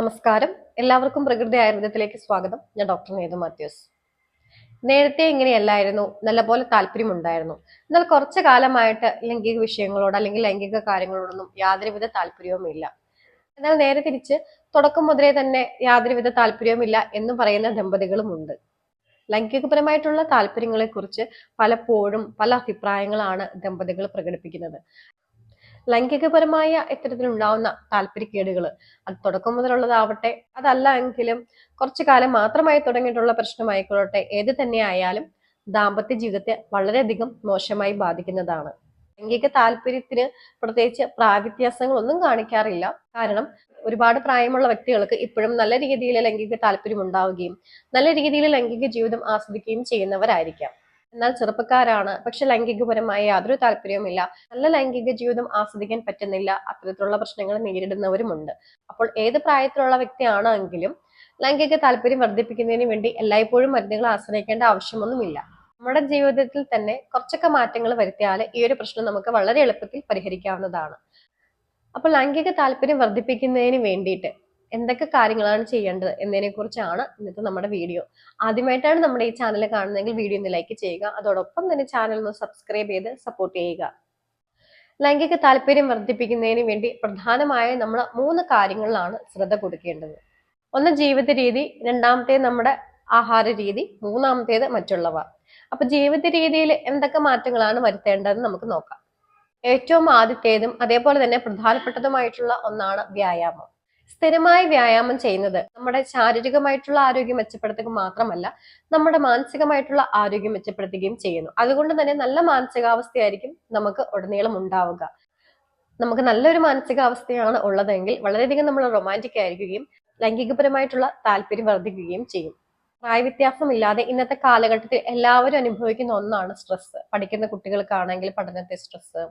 നമസ്കാരം. എല്ലാവർക്കും പ്രകൃതി ആയുർവേദത്തിലേക്ക് സ്വാഗതം. ഞാൻ ഡോക്ടർ നേതു മാത്യൂസ്. നേരത്തെ ഇങ്ങനെയല്ലായിരുന്നു. നല്ലപോലെ താല്പര്യമുണ്ടായിരുന്നു. എന്നാൽ കുറച്ചു കാലമായിട്ട് ലൈംഗിക വിഷയങ്ങളോട് അല്ലെങ്കിൽ ലൈംഗിക കാര്യങ്ങളോടൊന്നും യാതൊരുവിധ താല്പര്യവുമില്ല എന്നാൽ നേരെ തിരിച്ച് തുടക്കം മുതലേ തന്നെ യാതൊരുവിധ താല്പര്യവുമില്ല എന്ന് പറയുന്ന ദമ്പതികളുമുണ്ട് ലൈംഗികപരമായിട്ടുള്ള താല്പര്യങ്ങളെ കുറിച്ച് പലപ്പോഴും പല അഭിപ്രായങ്ങളാണ് ദമ്പതികൾ പ്രകടിപ്പിക്കുന്നത്. ലൈംഗികപരമായ ഇത്തരത്തിലുണ്ടാവുന്ന താല്പര്യക്കേടുകൾ അത് തുടക്കം മുതലുള്ളതാവട്ടെ അതല്ല എങ്കിലും കുറച്ചു കാലം മാത്രമായി തുടങ്ങിയിട്ടുള്ള പ്രശ്നമായിക്കൊള്ളട്ടെ ഏത് തന്നെ ആയാലും ദാമ്പത്യ ജീവിതത്തെ വളരെയധികം മോശമായി ബാധിക്കുന്നതാണ്. ലൈംഗിക താല്പര്യത്തിന് പ്രത്യേകിച്ച് പ്രാവ്യത്യാസങ്ങളൊന്നും കാണിക്കാറില്ല. കാരണം ഒരുപാട് പ്രായമുള്ള വ്യക്തികൾക്ക് ഇപ്പോഴും നല്ല രീതിയിൽ ലൈംഗിക താല്പര്യം ഉണ്ടാവുകയും നല്ല രീതിയിൽ ലൈംഗിക ജീവിതം ആസ്വദിക്കുകയും ചെയ്യുന്നവരായിരിക്കാം. എന്നാൽ ചെറുപ്പക്കാരാണ്. പക്ഷെ ലൈംഗികപരമായ യാതൊരു താല്പര്യവുമില്ല. നല്ല ലൈംഗിക ജീവിതം ആസ്വദിക്കാൻ പറ്റുന്നില്ല. അത്തരത്തിലുള്ള പ്രശ്നങ്ങൾ നേരിടുന്നവരുമുണ്ട്. അപ്പോൾ ഏത് പ്രായത്തിലുള്ള വ്യക്തിയാണെങ്കിലും ലൈംഗിക താല്പര്യം വർദ്ധിപ്പിക്കുന്നതിന് വേണ്ടി എല്ലായ്പ്പോഴും മരുന്നുകൾ ആശ്രയിക്കേണ്ട ആവശ്യമൊന്നുമില്ല. നമ്മുടെ ജീവിതത്തിൽ തന്നെ കുറച്ചൊക്കെ മാറ്റങ്ങൾ വരുത്തിയാൽ ഈ ഒരു പ്രശ്നം നമുക്ക് വളരെ എളുപ്പത്തിൽ പരിഹരിക്കാവുന്നതാണ്. അപ്പോൾ ലൈംഗിക താല്പര്യം വർദ്ധിപ്പിക്കുന്നതിന് വേണ്ടിയിട്ട് എന്തൊക്കെ കാര്യങ്ങളാണ് ചെയ്യേണ്ടത് എന്നതിനെ കുറിച്ചാണ് ഇന്നത്തെ നമ്മുടെ വീഡിയോ. ആദ്യമായിട്ടാണ് നമ്മുടെ ഈ ചാനൽ കാണുന്നതെങ്കിൽ വീഡിയോ ഒന്ന് ലൈക്ക് ചെയ്യുക. അതോടൊപ്പം തന്നെ ചാനൽ ഒന്ന് സബ്സ്ക്രൈബ് ചെയ്ത് സപ്പോർട്ട് ചെയ്യുക. ലൈംഗിക താല്പര്യം വർദ്ധിപ്പിക്കുന്നതിന് വേണ്ടി പ്രധാനമായും നമ്മൾ മൂന്ന് കാര്യങ്ങളിലാണ് ശ്രദ്ധ കൊടുക്കേണ്ടത്. ഒന്ന് ജീവിത രീതി രണ്ടാമത്തെ നമ്മുടെ ആഹാര രീതി മൂന്നാമത്തേത് മറ്റുള്ളവ. അപ്പൊ ജീവിത രീതിയിൽ എന്തൊക്കെ മാറ്റങ്ങളാണ് വരുത്തേണ്ടതെന്ന് നമുക്ക് നോക്കാം. ഏറ്റവും ആദ്യത്തേതും അതേപോലെ തന്നെ പ്രധാനപ്പെട്ടതുമായിട്ടുള്ള ഒന്നാണ് വ്യായാമം. സ്ഥിരമായി വ്യായാമം ചെയ്യുന്നത് നമ്മുടെ ശാരീരികമായിട്ടുള്ള ആരോഗ്യം മെച്ചപ്പെടുത്തുക മാത്രമല്ല നമ്മുടെ മാനസികമായിട്ടുള്ള ആരോഗ്യം മെച്ചപ്പെടുത്തുകയും ചെയ്യുന്നു. അതുകൊണ്ട് തന്നെ നല്ല മാനസികാവസ്ഥയായിരിക്കും നമുക്ക് ഉടനീളം ഉണ്ടാവുക. നമുക്ക് നല്ലൊരു മാനസികാവസ്ഥയാണ് ഉള്ളതെങ്കിൽ വളരെയധികം നമ്മൾ റൊമാന്റിക് ആയിരിക്കുകയും ലൈംഗികപരമായിട്ടുള്ള താല്പര്യം വർദ്ധിക്കുകയും ചെയ്യും. പ്രായവ്യത്യാസമില്ലാതെ ഇന്നത്തെ കാലഘട്ടത്തിൽ എല്ലാവരും അനുഭവിക്കുന്ന ഒന്നാണ് സ്ട്രെസ് പഠിക്കുന്ന കുട്ടികൾക്കാണെങ്കിൽ പഠനത്തെ സ്ട്രെസ്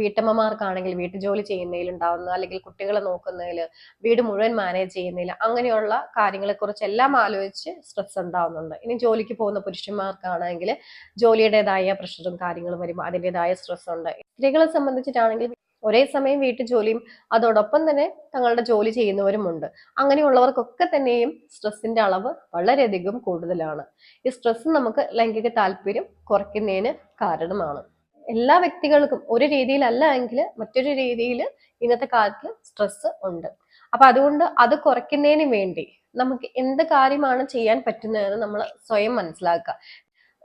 വീട്ടമ്മമാർക്കാണെങ്കിൽ വീട്ടുജോലി ചെയ്യുന്നതിൽ ഉണ്ടാവുന്ന അല്ലെങ്കിൽ കുട്ടികളെ നോക്കുന്നതിൽ വീട് മുഴുവൻ മാനേജ് ചെയ്യുന്നതിൽ അങ്ങനെയുള്ള കാര്യങ്ങളെക്കുറിച്ച് എല്ലാം ആലോചിച്ച് സ്ട്രെസ് ഉണ്ടാവുന്നുണ്ട്. ഇനി ജോലിക്ക് പോകുന്ന പുരുഷന്മാർക്കാണെങ്കിൽ ജോലിയുടേതായ പ്രഷറും കാര്യങ്ങളും വരുമ്പോൾ അതിന്റെതായ സ്ട്രെസ് ഉണ്ട്. സ്ത്രീകളെ സംബന്ധിച്ചിട്ടാണെങ്കിൽ ഒരേ സമയം വീട്ടു ജോലിയും അതോടൊപ്പം തന്നെ തങ്ങളുടെ ജോലി ചെയ്യുന്നവരുമുണ്ട്. അങ്ങനെയുള്ളവർക്കൊക്കെ തന്നെയും സ്ട്രെസ്സിന്റെ അളവ് വളരെയധികം കൂടുതലാണ്. ഈ സ്ട്രെസ് നമുക്ക് ലൈംഗിക താല്പര്യം കുറയ്ക്കുന്നതിന് കാരണമാണ്. എല്ലാ വ്യക്തികൾക്കും ഒരു രീതിയിലല്ല എങ്കിൽ മറ്റൊരു രീതിയിൽ ഇന്നത്തെ കാലത്ത് സ്ട്രെസ് ഉണ്ട്. അപ്പൊ അതുകൊണ്ട് അത് കുറയ്ക്കുന്നതിന് വേണ്ടി നമുക്ക് എന്ത് കാര്യമാണ് ചെയ്യാൻ പറ്റുന്നതെന്ന് നമ്മൾ സ്വയം മനസ്സിലാക്കുക.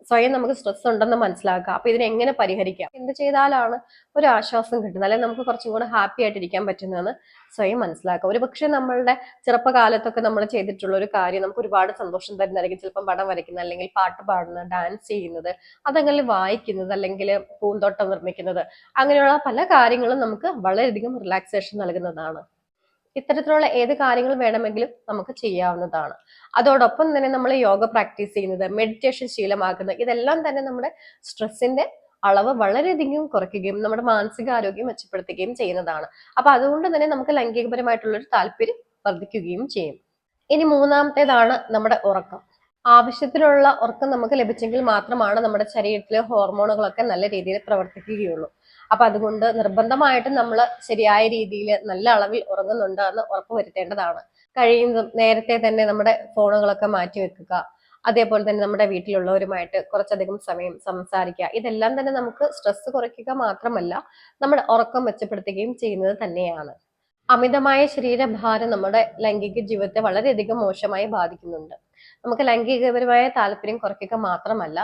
സ്വയം നമുക്ക് സ്ട്രെസ് ഉണ്ടെന്ന് മനസ്സിലാക്കുക. അപ്പൊ ഇതിനെങ്ങനെ പരിഹരിക്കാം? എന്ത് ചെയ്താലാണ് ഒരു ആശ്വാസം കിട്ടുന്നത്? അല്ലെങ്കിൽ നമുക്ക് കുറച്ചും കൂടെ ഹാപ്പി ആയിട്ടിരിക്കാൻ പറ്റുന്നതെന്ന് സ്വയം മനസ്സിലാക്കുക. ഒരു പക്ഷേ നമ്മളുടെ ചെറുപ്പകാലത്തൊക്കെ നമ്മൾ ചെയ്തിട്ടുള്ള ഒരു കാര്യം നമുക്ക് ഒരുപാട് സന്തോഷം തരുന്നതായിരിക്കും. ചിലപ്പം പടം വരയ്ക്കുന്നത് അല്ലെങ്കിൽ പാട്ട് പാടുന്നത് ഡാൻസ് ചെയ്യുന്നത് അതങ്ങനെ വായിക്കുന്നത് അല്ലെങ്കിൽ പൂന്തോട്ടം നിർമ്മിക്കുന്നത് അങ്ങനെയുള്ള പല കാര്യങ്ങളും നമുക്ക് വളരെയധികം റിലാക്സേഷൻ നൽകുന്നതാണ്. ഇത്തരത്തിലുള്ള ഏത് കാര്യങ്ങൾ വേണമെങ്കിലും നമുക്ക് ചെയ്യാവുന്നതാണ്. അതോടൊപ്പം തന്നെ നമ്മൾ യോഗ പ്രാക്ടീസ് ചെയ്യുന്നത് മെഡിറ്റേഷൻ ശീലമാക്കുന്നത് ഇതെല്ലാം തന്നെ നമ്മുടെ സ്ട്രെസ്സിന്റെ അളവ് വളരെയധികം കുറയ്ക്കുകയും നമ്മുടെ മാനസികാരോഗ്യം മെച്ചപ്പെടുത്തുകയും ചെയ്യുന്നതാണ്. അപ്പൊ അതുകൊണ്ട് തന്നെ നമുക്ക് ലൈംഗികപരമായിട്ടുള്ള ഒരു താല്പര്യം വർദ്ധിക്കുകയും ചെയ്യും. ഇനി മൂന്നാമത്തേതാണ് നമ്മുടെ ഉറക്കം. ആവശ്യത്തിലുള്ള ഉറക്കം നമുക്ക് ലഭിച്ചെങ്കിൽ മാത്രമാണ് നമ്മുടെ ശരീരത്തിലെ ഹോർമോണുകളൊക്കെ നല്ല രീതിയിൽ പ്രവർത്തിക്കുകയുള്ളൂ. അപ്പൊ അതുകൊണ്ട് നിർബന്ധമായിട്ടും നമ്മൾ ശരിയായ രീതിയിൽ നല്ല അളവിൽ ഉറങ്ങുന്നുണ്ട് എന്ന് ഉറപ്പുവരുത്തേണ്ടതാണ് കഴിയുന്നതും നേരത്തെ തന്നെ നമ്മുടെ ഫോണുകളൊക്കെ മാറ്റി വെക്കുക. അതേപോലെ തന്നെ നമ്മുടെ വീട്ടിലുള്ളവരുമായിട്ട് കുറച്ചധികം സമയം സംസാരിക്കുക. ഇതെല്ലാം തന്നെ നമുക്ക് സ്ട്രെസ് കുറയ്ക്കുക മാത്രമല്ല നമ്മുടെ ഉറക്കം മെച്ചപ്പെടുത്തുകയും ചെയ്യുന്നത് തന്നെയാണ്. അമിതമായ ശരീരഭാരം നമ്മുടെ ലൈംഗിക ജീവിതത്തെ വളരെയധികം മോശമായി ബാധിക്കുന്നുണ്ട്. നമുക്ക് ലൈംഗികപരമായ താല്പര്യം കുറയ്ക്കുക മാത്രമല്ല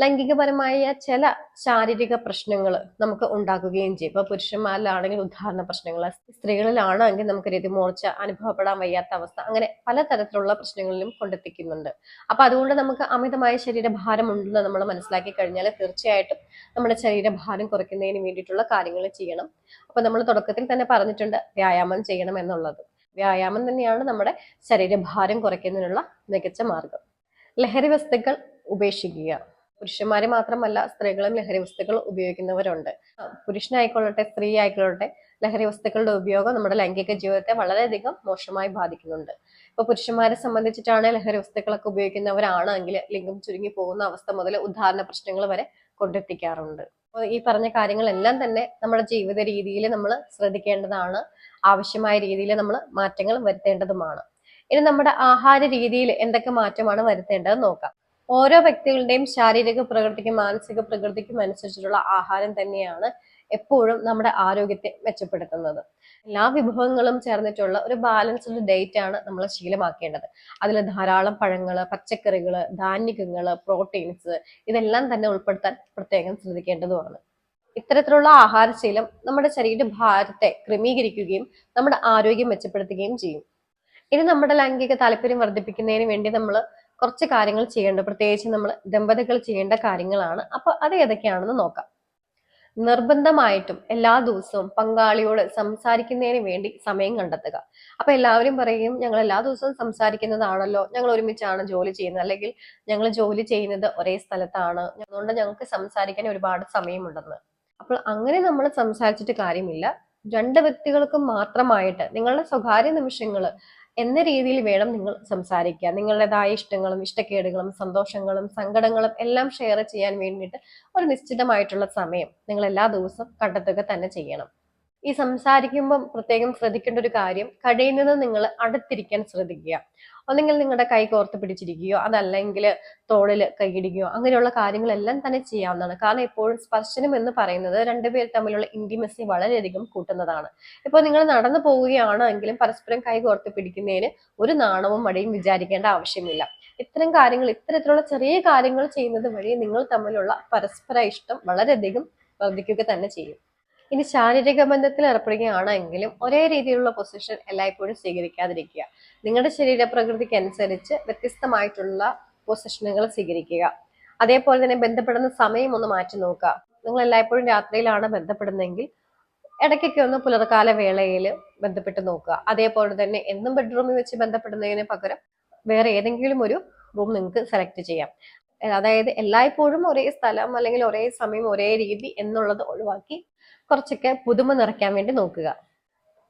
ലൈംഗികപരമായ ചില ശാരീരിക പ്രശ്നങ്ങൾ നമുക്ക് ഉണ്ടാക്കുകയും ചെയ്യും. ഇപ്പൊ പുരുഷന്മാരിലാണെങ്കിൽ ഉദാഹരണ പ്രശ്നങ്ങൾ സ്ത്രീകളിലാണെങ്കിൽ നമുക്ക് രതിമൂർച്ച അനുഭവപ്പെടാൻ വയ്യാത്ത അവസ്ഥ അങ്ങനെ പലതരത്തിലുള്ള പ്രശ്നങ്ങളിലും കൊണ്ടെത്തിക്കുന്നുണ്ട്. അപ്പൊ അതുകൊണ്ട് നമുക്ക് അമിതമായ ശരീരഭാരം ഉണ്ടെന്ന് നമ്മൾ മനസ്സിലാക്കി കഴിഞ്ഞാൽ തീർച്ചയായിട്ടും നമ്മുടെ ശരീരഭാരം കുറയ്ക്കുന്നതിന് വേണ്ടിയിട്ടുള്ള കാര്യങ്ങൾ ചെയ്യണം. അപ്പൊ നമ്മൾ തുടക്കത്തിൽ തന്നെ പറഞ്ഞിട്ടുണ്ട് വ്യായാമം ചെയ്യണം എന്നുള്ളത്. വ്യായാമം തന്നെയാണ് നമ്മുടെ ശരീരഭാരം കുറയ്ക്കുന്നതിനുള്ള മികച്ച മാർഗം. ലഹരി വസ്തുക്കൾ ഉപേക്ഷിക്കുക. പുരുഷന്മാരെ മാത്രമല്ല സ്ത്രീകളും ലഹരി വസ്തുക്കൾ ഉപയോഗിക്കുന്നവരുണ്ട്. പുരുഷനായിക്കൊള്ളട്ടെ സ്ത്രീ ആയിക്കൊള്ളട്ടെ ലഹരി വസ്തുക്കളുടെ ഉപയോഗം നമ്മുടെ ലൈംഗിക ജീവിതത്തെ വളരെയധികം മോശമായി ബാധിക്കുന്നുണ്ട്. ഇപ്പൊ പുരുഷന്മാരെ സംബന്ധിച്ചിട്ടാണ് ലഹരി വസ്തുക്കളൊക്കെ ഉപയോഗിക്കുന്നവരാണെങ്കിൽ ലിംഗം ചുരുങ്ങി പോകുന്ന അവസ്ഥ മുതൽ ഉദാഹരണ പ്രശ്നങ്ങൾ വരെ കൊണ്ടെത്തിക്കാറുണ്ട്. ഈ പറഞ്ഞ കാര്യങ്ങളെല്ലാം തന്നെ നമ്മുടെ ജീവിത രീതിയിൽ നമ്മൾ ശ്രദ്ധിക്കേണ്ടതാണ്. ആവശ്യമായ രീതിയിൽ നമ്മൾ മാറ്റങ്ങൾ വരുത്തേണ്ടതുമാണ്. ഇനി നമ്മുടെ ആഹാര രീതിയിൽ എന്തൊക്കെ മാറ്റമാണ് വരുത്തേണ്ടത് നോക്കാം. ഓരോ വ്യക്തികളുടെയും ശാരീരിക പ്രകൃതിക്കും മാനസിക പ്രകൃതിക്കും അനുസരിച്ചിട്ടുള്ള ആഹാരം തന്നെയാണ് എപ്പോഴും നമ്മുടെ ആരോഗ്യത്തെ മെച്ചപ്പെടുത്തുന്നത്. എല്ലാ വിഭവങ്ങളും ചേർന്നിട്ടുള്ള ഒരു ബാലൻസ്ഡ് ഡയറ്റ് ആണ് നമ്മൾ ശീലമാക്കേണ്ടത്. അതിൽ ധാരാളം പഴങ്ങൾ പച്ചക്കറികൾ ധാന്യങ്ങൾ പ്രോട്ടീൻസ് ഇതെല്ലാം തന്നെ ഉൾപ്പെടുത്താൻ പ്രത്യേകം ശ്രദ്ധിക്കേണ്ടതുമാണ്. ഇത്തരത്തിലുള്ള ആഹാരശീലം നമ്മുടെ ശരീരഭാരത്തെ ക്രമീകരിക്കുകയും നമ്മുടെ ആരോഗ്യം മെച്ചപ്പെടുത്തുകയും ചെയ്യും. ഇനി നമ്മുടെ ലൈംഗിക താല്പര്യം വർദ്ധിപ്പിക്കുന്നതിന് വേണ്ടി നമ്മൾ കുറച്ച് കാര്യങ്ങൾ ചെയ്യേണ്ട പ്രത്യേകിച്ച് നമ്മൾ ദമ്പതികൾ ചെയ്യേണ്ട കാര്യങ്ങളാണ്. അപ്പൊ അത് ഏതൊക്കെയാണെന്ന് നോക്കാം. നിർബന്ധമായിട്ടും എല്ലാ ദിവസവും പങ്കാളിയോട് സംസാരിക്കുന്നതിന് വേണ്ടി സമയം കണ്ടെത്തുക. അപ്പൊ എല്ലാവരും പറയും ഞങ്ങൾ എല്ലാ ദിവസവും സംസാരിക്കുന്നതാണല്ലോ. ഞങ്ങൾ ഒരുമിച്ചാണ് ജോലി ചെയ്യുന്നത്. അല്ലെങ്കിൽ ഞങ്ങൾ ജോലി ചെയ്യുന്നത് ഒരേ സ്ഥലത്താണ്. അതുകൊണ്ട് ഞങ്ങൾക്ക് സംസാരിക്കാൻ ഒരുപാട് സമയമുണ്ടെന്ന്. അപ്പോൾ അങ്ങനെ നമ്മൾ സംസാരിച്ചിട്ട് കാര്യമില്ല. രണ്ട് വ്യക്തികൾക്കും മാത്രമായിട്ട് നിങ്ങളുടെ സ്വകാര്യ നിമിഷങ്ങൾ എന്ന രീതിയിൽ വേണം നിങ്ങൾ സംസാരിക്കുക നിങ്ങളുടേതായ ഇഷ്ടങ്ങളും ഇഷ്ടക്കേടുകളും സന്തോഷങ്ങളും സങ്കടങ്ങളും എല്ലാം ഷെയർ ചെയ്യാൻ വേണ്ടിയിട്ട് ഒരു നിശ്ചിതമായിട്ടുള്ള സമയം നിങ്ങൾ എല്ലാ ദിവസവും കണ്ടെത്തുക തന്നെ ചെയ്യണം. ഈ സംസാരിക്കുമ്പം പ്രത്യേകം ശ്രദ്ധിക്കേണ്ട ഒരു കാര്യം കഴിയുന്നത് നിങ്ങൾ അടുത്തിരിക്കാൻ ശ്രദ്ധിക്കുക. ഒന്നെങ്കിൽ നിങ്ങളുടെ കൈ കോർത്ത് പിടിച്ചിരിക്കുകയോ അതല്ലെങ്കിൽ തോളിൽ കൈയിടുകയോ അങ്ങനെയുള്ള കാര്യങ്ങളെല്ലാം തന്നെ ചെയ്യാവുന്നതാണ്. കാരണം എപ്പോഴും സ്പർശനം എന്ന് പറയുന്നത് രണ്ടുപേർ തമ്മിലുള്ള ഇന്റിമസി വളരെയധികം കൂട്ടുന്നതാണ്. ഇപ്പോൾ നിങ്ങൾ നടന്നു പോവുകയാണെങ്കിലും പരസ്പരം കൈ കോർത്ത് പിടിക്കുന്നതിന് ഒരു നാണവും മടിയും വിചാരിക്കേണ്ട ആവശ്യമില്ല. ഇത്തരം കാര്യങ്ങൾ ഇത്തരത്തിലുള്ള ചെറിയ കാര്യങ്ങൾ ചെയ്യുന്നത് വഴി നിങ്ങൾ തമ്മിലുള്ള പരസ്പര ഇഷ്ടം വളരെയധികം വർദ്ധിക്കുക തന്നെ ചെയ്യും. ഇനി ശാരീരിക ബന്ധത്തിൽ ഏർപ്പെടുകയാണെങ്കിലും ഒരേ രീതിയിലുള്ള പൊസിഷൻ എല്ലായ്പ്പോഴും സ്വീകരിക്കാതിരിക്കുക. നിങ്ങളുടെ ശരീരപ്രകൃതിക്ക് അനുസരിച്ച് വ്യത്യസ്തമായിട്ടുള്ള പൊസിഷനുകൾ സ്വീകരിക്കുക. അതേപോലെ തന്നെ ബന്ധപ്പെടുന്ന സമയം ഒന്ന് മാറ്റി നോക്കുക. നിങ്ങൾ എല്ലായ്പ്പോഴും രാത്രിയിലാണ് ബന്ധപ്പെടുന്നതെങ്കിൽ ഇടയ്ക്കൊക്കെ ഒന്ന് പുലർക്കാല വേളയിൽ ബന്ധപ്പെട്ട് നോക്കുക. അതേപോലെ തന്നെ എന്നും ബെഡ്റൂമിൽ വെച്ച് ബന്ധപ്പെടുന്നതിന് പകരം വേറെ ഏതെങ്കിലും ഒരു റൂം നിങ്ങൾക്ക് സെലക്ട് ചെയ്യാം. അതായത് എല്ലായ്പ്പോഴും ഒരേ സ്ഥലം അല്ലെങ്കിൽ ഒരേ സമയം ഒരേ രീതി എന്നുള്ളത് ഒഴിവാക്കി കുറച്ചൊക്കെ പുതുമ നിറയ്ക്കാൻ വേണ്ടി നോക്കുക.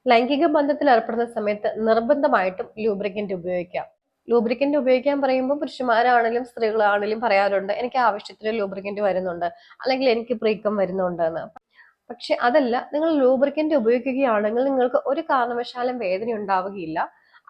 ലൈംഗിക ബന്ധത്തിൽ ഏർപ്പെടുന്ന സമയത്ത് നിർബന്ധമായിട്ടും ലൂബ്രിക്കന്റ് ഉപയോഗിക്കാം ലൂബ്രിക്കന്റ് ഉപയോഗിക്കാൻ പറയുമ്പോൾ പുരുഷന്മാരാണെങ്കിലും സ്ത്രീകളാണെങ്കിലും പറയാറുണ്ട് എനിക്ക് ആവശ്യത്തിന് ലൂബ്രിക്കന്റ് വരുന്നുണ്ട് അല്ലെങ്കിൽ എനിക്ക് പ്രീക്കം വരുന്നുണ്ട് എന്ന്. പക്ഷെ അതല്ല നിങ്ങൾ ലൂബ്രിക്കന്റ് ഉപയോഗിക്കുകയാണെങ്കിൽ നിങ്ങൾക്ക് ഒരു കാരണവശാലും വേദന ഉണ്ടാവുകയില്ല.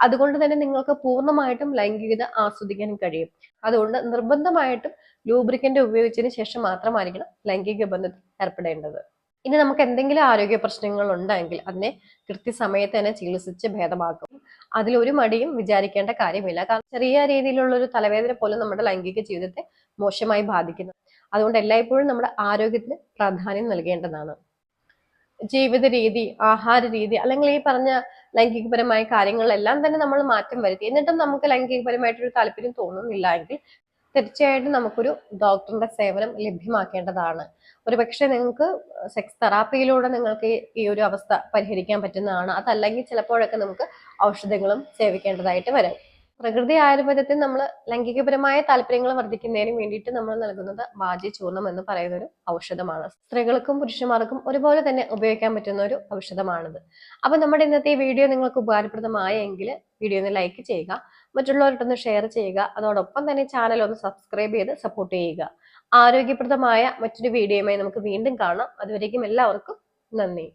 അതുകൊണ്ട് തന്നെ നിങ്ങൾക്ക് പൂർണമായിട്ടും ലൈംഗികത ആസ്വദിക്കാൻ കഴിയും. അതുകൊണ്ട് നിർബന്ധമായിട്ടും ലൂബ്രിക്കന്റ് ഉപയോഗിച്ചതിന് ശേഷം മാത്രമായിരിക്കണം ലൈംഗിക ബന്ധത്തിൽ ഏർപ്പെടേണ്ടത്. ഇനി നമുക്ക് എന്തെങ്കിലും ആരോഗ്യ പ്രശ്നങ്ങൾ ഉണ്ടെങ്കിൽ അതിനെ കൃത്യസമയത്ത് തന്നെ ചികിത്സിച്ച് ഭേദമാക്കും. അതിലൊരു മടിയും വിചാരിക്കേണ്ട കാര്യമില്ല. കാരണം ചെറിയ രീതിയിലുള്ള ഒരു തലവേദന പോലും നമ്മുടെ ലൈംഗിക ജീവിതത്തെ മോശമായി ബാധിക്കുന്നു. അതുകൊണ്ട് എല്ലായ്പ്പോഴും നമ്മുടെ ആരോഗ്യത്തിന് പ്രാധാന്യം നൽകേണ്ടതാണ്. ജീവിത രീതി ആഹാര രീതി അല്ലെങ്കിൽ ഈ പറഞ്ഞ ലൈംഗികപരമായ കാര്യങ്ങളെല്ലാം തന്നെ നമ്മൾ മാറ്റം വരുത്തി. എന്നിട്ടും നമുക്ക് ലൈംഗികപരമായിട്ടൊരു താല്പര്യം തോന്നുന്നില്ല എങ്കിൽ തീർച്ചയായിട്ടും നമുക്കൊരു ഡോക്ടറിന്റെ സേവനം ലഭ്യമാക്കേണ്ടതാണ്. ഒരു പക്ഷേ നിങ്ങൾക്ക് സെക്സ് തെറാപ്പിയിലൂടെ നിങ്ങൾക്ക് ഈ ഒരു അവസ്ഥ പരിഹരിക്കാൻ പറ്റുന്നതാണ്. അതല്ലെങ്കിൽ ചിലപ്പോഴൊക്കെ നമുക്ക് ഔഷധങ്ങളും സേവിക്കേണ്ടതായിട്ട് വരും. പ്രകൃതി ആയുർവേദത്തിൽ നമ്മൾ ലൈംഗികപരമായ താല്പര്യങ്ങൾ വർദ്ധിക്കുന്നതിന് വേണ്ടിയിട്ട് നമ്മൾ നൽകുന്നത് വാജി ചൂർണം എന്ന് പറയുന്ന ഒരു ഔഷധമാണ്. സ്ത്രീകൾക്കും പുരുഷന്മാർക്കും ഒരുപോലെ തന്നെ ഉപയോഗിക്കാൻ പറ്റുന്ന ഒരു ഔഷധമാണിത്. അപ്പൊ നമ്മുടെ ഇന്നത്തെ ഈ വീഡിയോ നിങ്ങൾക്ക് ഉപകാരപ്രദമായെങ്കിൽ വീഡിയോ ഒന്ന് ലൈക്ക് ചെയ്യുക. മറ്റുള്ളവരോടൊന്ന് ഷെയർ ചെയ്യുക. അതോടൊപ്പം തന്നെ ചാനൽ ഒന്ന് സബ്സ്ക്രൈബ് ചെയ്ത് സപ്പോർട്ട് ചെയ്യുക. ആരോഗ്യപ്രദമായ മറ്റൊരു വീഡിയോയുമായി നമുക്ക് വീണ്ടും കാണാം. അതുവരേക്കും എല്ലാവർക്കും നന്ദി.